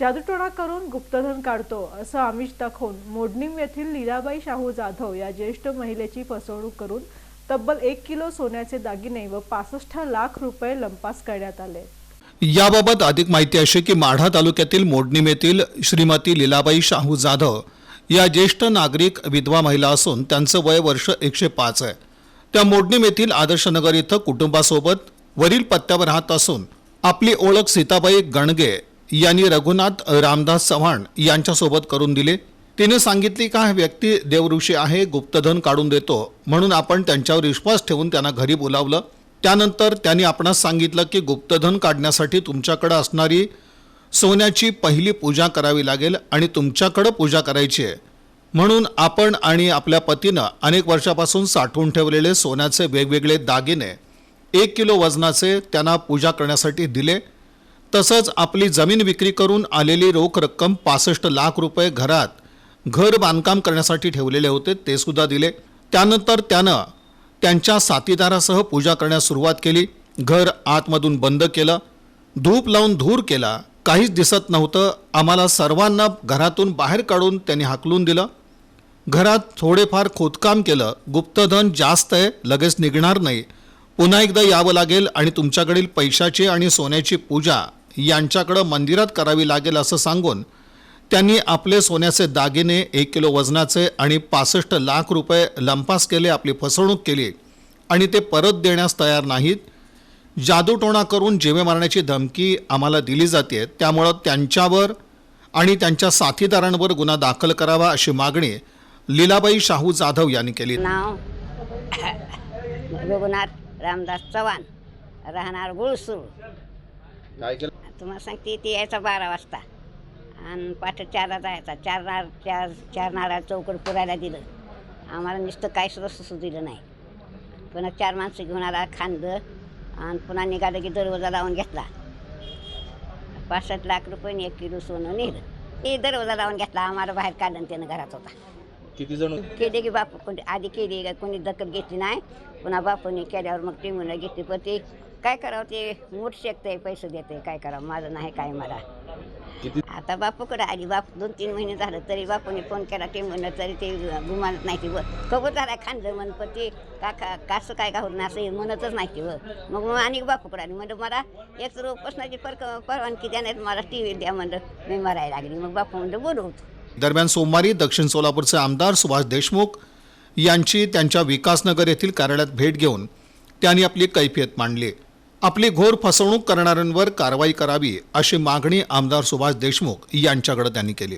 जादूटोणा करून गुप्तधन काढतो असं आमिष दाखवून मोडणीम येथील लीलाबाई शाहू जाधव या ज्येष्ठ महिलेची फसवणूक करून तब्बल एक किलो सोन्याचे दागिने व पासष्ट लाख रुपये लंपास करण्यात आले. याबाबत अधिक माहिती अशी की माढा तालुक्यातील मोडणीम येथील श्रीमती लीलाबाई शाहू जाधव या ज्येष्ठ नागरिक विधवा महिला असून त्यांचं वय वर्ष एकशे पाच आहे. त्या मोडणीम येथील आदर्शनगर इथं कुटुंबासोबत वरील पत्त्यावर राहत असून आपली ओळख सीताबाई गणगे यांनी रघुनाथ रामदास चव्हाण यांच्यासोबत करून दिले. तिने सांगितली का हा व्यक्ती देवऋषी आहे गुप्तधन काढून देतो. म्हणून आपण त्यांच्यावर विश्वास ठेवून त्यांना घरी बोलावलं. त्यानंतर त्यांनी आपणास सांगितलं की गुप्तधन काढण्यासाठी तुमच्याकडं असणारी सोन्याची पहिली पूजा करावी लागेल आणि तुमच्याकडं पूजा करायची आहे. म्हणून आपण आणि आपल्या पतीनं अनेक वर्षापासून साठवून ठेवलेले सोन्याचे वेगवेगळे दागिने एक किलो वजनाचे त्यांना पूजा करण्यासाठी दिले. तसंच आपली जमीन विक्री करून आलेली रोख रक्कम पासष्ट लाख रुपये घरात घर बांधकाम करण्यासाठी ठेवलेले होते ते सुद्धा दिले. त्यानंतर त्यानं त्यांच्या साथीदारासह पूजा करण्यास सुरुवात केली. घर आतमधून बंद केलं. धूप लावून धूर केला. काहीच दिसत नव्हतं. आम्हाला सर्वांना घरातून बाहेर काढून त्यांनी हाकलून दिलं. घरात थोडेफार खोदकाम केलं. गुप्तधन जास्त आहे लगेच निघणार नाही. पुन्हा एकदा यावं लागेल आणि तुमच्याकडील पैशाची आणि सोन्याची पूजा यांच्याकडं मंदिरात करावी लागेल असं सांगून त्यांनी आपले सोन्याचे दागिने एक किलो वजनाचे आणि पासष्ट लाख रुपये लंपास केले आपली फसवणूक केली. आणि ते परत देण्यास तयार नाहीत. जादूटोणा करून जेवे मारण्याची धमकी आम्हाला दिली जाते. त्यामुळं त्यांच्यावर आणि त्यांच्या साथीदारांवर गुन्हा दाखल करावा अशी मागणी लीलाबाई शाहू जाधव यांनी केली. नाव रघुनाथ रामदास चव्हाण. राहणार गुळसूर. काय केलं? तुम्हाला सांगते ती यायचा बारा वाजता. आणि पाठ चारला जायचा. चार नार चार चार नारळ चौकड पुरायला दिलं. आम्हाला नुसतं काय सुद्धा सुसू दिलं नाही. पुन्हा चार माणसं घेऊन आला खांदं आणि पुन्हा निघालं की दरवाजा लावून घेतला. पासष्ट लाख रुपये एक किलो सोनं नेलं. ते दरवाजा लावून घेतला. आम्हाला बाहेर काढलं त्यानं घरात होता. किती जण होते? केले की बापू कोणी आधी केली का कोणी दखल घेतली नाही. पुन्हा बापूने केल्यावर मग ते म्हणलं घेतली. पण ते काय करावं ते मूठ शेकतंय पैसे देते काय करावं माझं नाही काय मला. किती? आता बापूकडे आली? बापू दोन तीन महिने झालं तरी बापूने फोन केला ते म्हणलं तरी ते गुमानत नाही ते व. कबूत झाला खांदं म्हण पण ते काका कसं काय का होत नाही असं म्हणतच नाही ते व. मग मग आणि बापूकडे आली? म्हणलं मला एक रोपासनाची परक परवानगी द्या नाही मला टी व्ही द्या. म्हणलं मी मरायला लागली. मग बापू म्हणलं बोलवतो दरम्यान सोमवारी दक्षिण सोलापूरचे आमदार सुभाष देशमुख यांची त्यांच्या विकासनगर येथील कार्यालयात भेट घेऊन त्यांनी आपली कैफियत मांडली. आपली घोर फसवणूक करणाऱ्यांवर कारवाई करावी अशी मागणी आमदार सुभाष देशमुख यांच्याकडे त्यांनी केली.